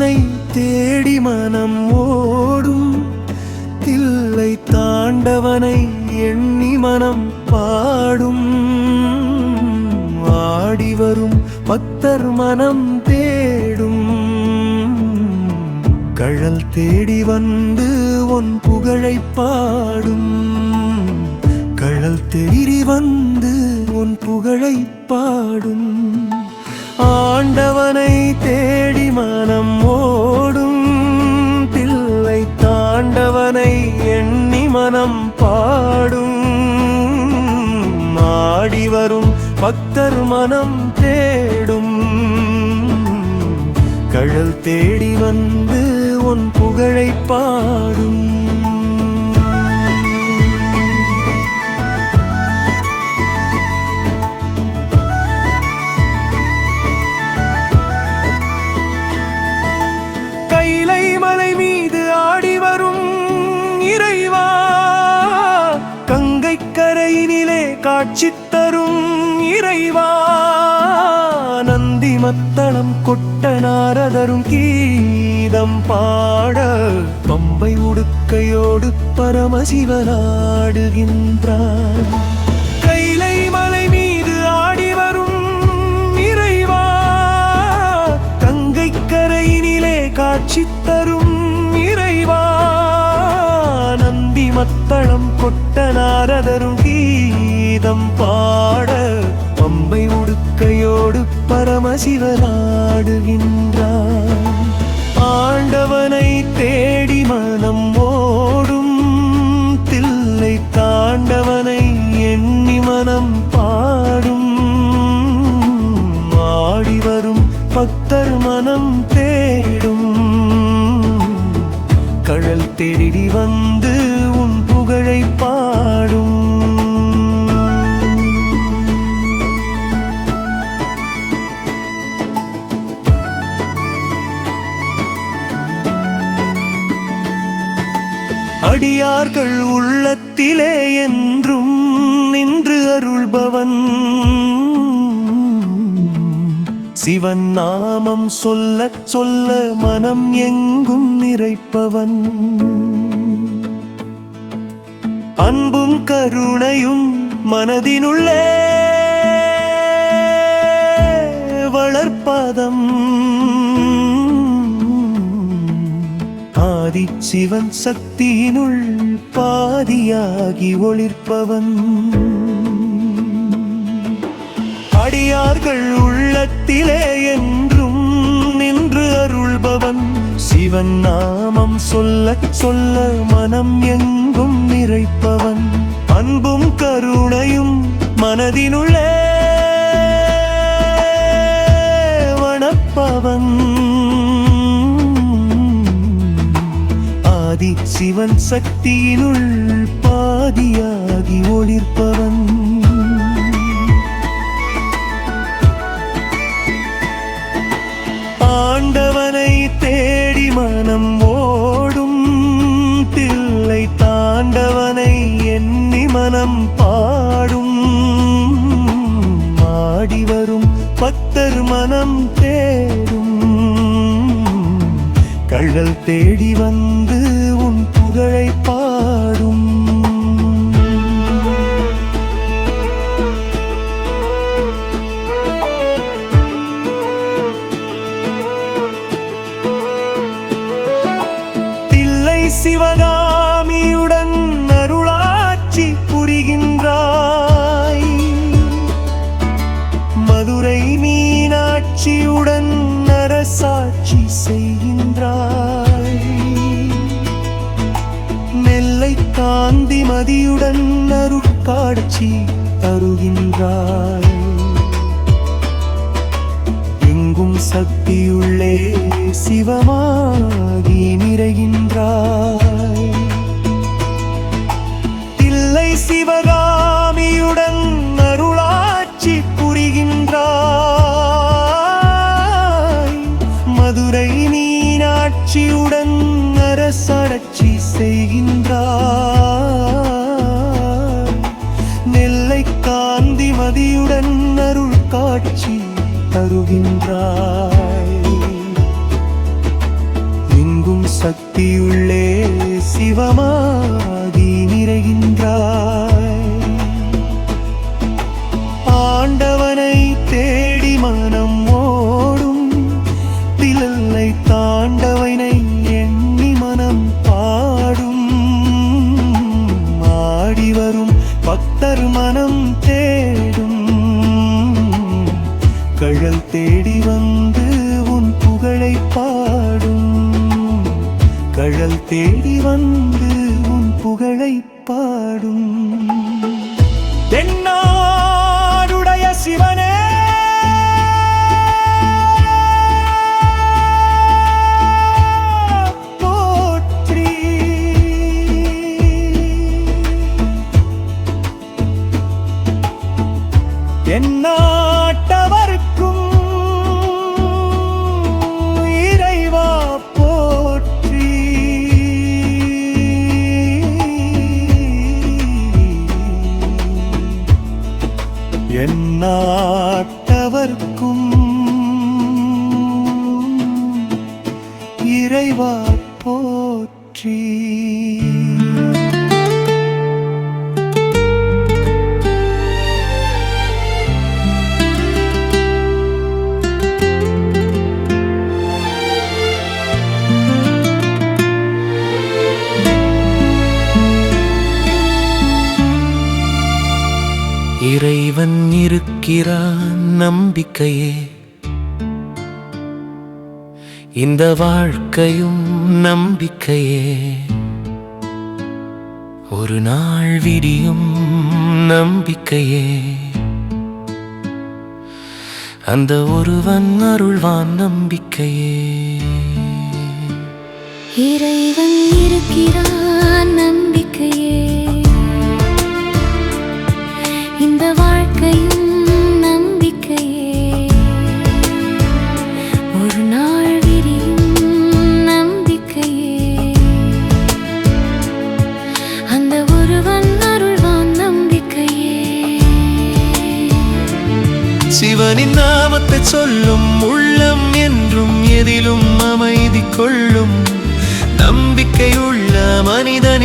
தானை தேடி மனம் ஓடும். தில்லை தாண்டவனை எண்ணி மனம் பாடும். ஆடி வரும் பக்தர் மனம் தேடும். கழல் தேடி வந்து உன் புகழை பாடும். கழல் தேடி வந்து உன் புகழை பாடும். ஆண்டவனை தேடி மனம் பக்தர் மனம் தேடும். கழல் தேடி வந்து உன் புகழை பாடும். கைலை மலை மீது ஆடி வரும் இறைவா. கங்கை கரையினிலே காட்சி இறைவா நந்தி மத்தளம் கொட்ட நாரதரும் கீதம் பாட பம்பை உடுக்கையோடு பரமசிவனாடுகின்றான் கைலை மலை மீது ஆடி வரும் இறைவா கங்கை கரையினிலே காட்சி தரும் இறைவா. நந்தி மத்தளம் கொட்ட நாரதரும் கீதம் பாட பம்பை உடுக்கையோடு பரமசிவராடுகின்றான் ஆண்டவனை தேடி மனம் ஓடும் தில்லை தாண்டவனை எண்ணி மனம் அடியார்கள் உள்ளத்திலே என்றும் நின்று அருள்பவன். சிவன் நாமம் சொல்ல சொல்ல மனம் எங்கும் நிறைப்பவன். அன்பும் கருணையும் மனதினுள்ளே சிவன் சக்தியினுள் பாதியாகி ஒளிர்ப்பவன். அடியார்கள் உள்ளத்திலே என்றும் நின்று அருள்பவன். சிவன் நாமம் சொல்ல சொல்ல மனம் எங்கும் நிறைப்பவன். அன்பும் கருணையும் மனதினுள்ளே சிவன் சக்தியினுள் பாதியாகி ஒளிர்ப்பவன். ஆண்டவனை தேடி மனம் ஓடும் தில்லை தாண்டவனை எண்ணி மனம் பாடும். ஆடி வரும் பக்தர் மனம் தேடும். கழல் தேடி வந்து புகழை பாடும். சிவகா மதியுடன் அருட்காட்சி தருகின்றாய். எங்கும் சக்தியுள்ளே சிவமாகி நிறைகின்றாய். தில்லை சிவகாமியுடன் அருளாட்சி புரிகின்றாய். மதுரை நீ மீனாட்சியுடன் அரசாட்சி செய்கின்றார். நெல்லை காந்திமதியுடன் அருள் காட்சி தருகின்றாய். எங்கும் சக்தியுள்ளே சிவமா கழல் தேடி வந்து உன் புகழை பாடும். கழல் தேடி வந்து உன் புகழை பாடும். என்னாட்டவர்க்கும் இறைவா போற்றி. இறைவன் இருக்கிறான் நம்பிக்கையே. இந்த வாழ்க்கையும் நம்பிக்கையே. ஒரு நாள் விடியும் நம்பிக்கையே. அந்த ஒருவன் அருள்வான் நம்பிக்கையே. இறைவன் இருக்கிறான் நம்பிக்கையே.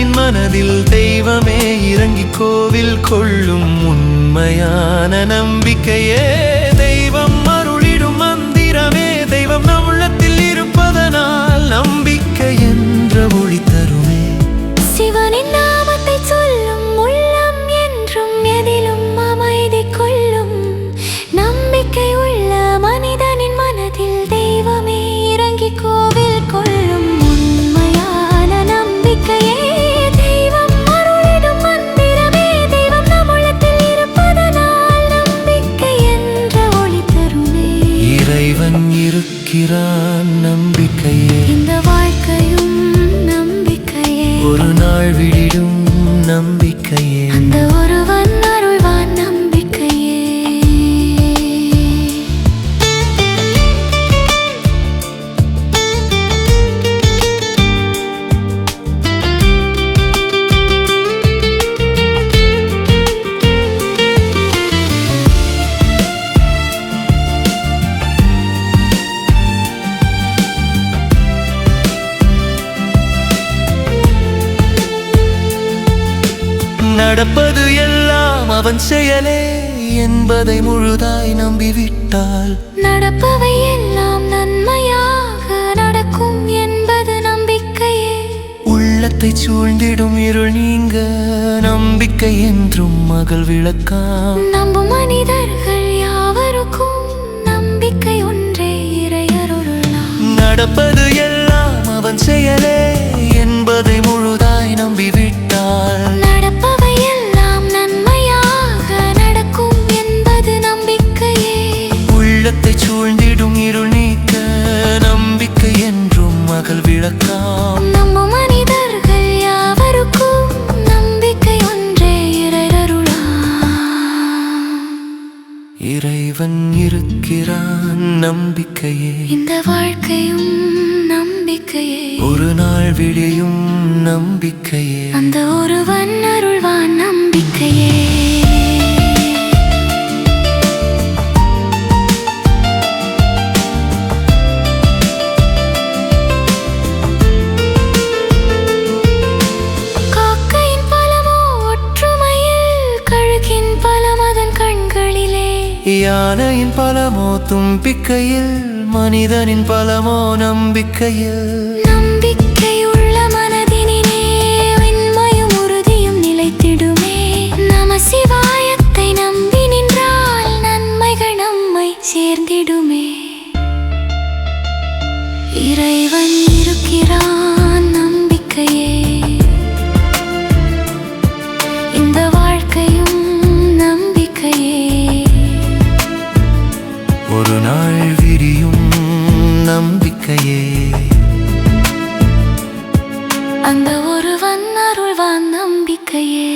என் மனதில் தெய்வமே இறங்கி கோவில் கொள்ளும் உண்மையான நம்பிக்கையே. இருக்கிறான் நம்பிக்கையே. இந்த வாழ்க்கையும் நம்பிக்கையே. ஒரு நாள் விடிடும் நம்பிக்கையே. அந்த ஒருவன் நடப்பது எல்லாம் அவன் செயலே என்பதை முழுதாய் நம்பிவிட்டால். நடப்பவை எல்லாம் நன்மையாக நடக்கும் என்பது நம்பிக்கையே. உள்ளத்தை சூழ்ந்திடும் இருள் நீங்க நம்பிக்கை என்றும் மகள் விளக்காம். நம்பும் மனிதர்கள் யாவருக்கும் நம்பிக்கை ஒன்றே இறையருளாம் நடப்பது எல்லாம் அவன் செயலே இறைவன் இருக்கிறான் நம்பிக்கையே. இந்த வாழ்க்கையும் நம்பிக்கையே. ஒரு நாள் விடியும் நம்பிக்கையே. அந்த ஒருவன் அருள்வான் நம்பிக்கையே. யானையின் பலமோ தும்பிக்கையில் மனிதனின் பலமோ நம்பிக்கையில். ஒரு நாள் விரியும் நம்பிக்கையே. அந்த ஒருவன் அருள்வான் நம்பிக்கையே.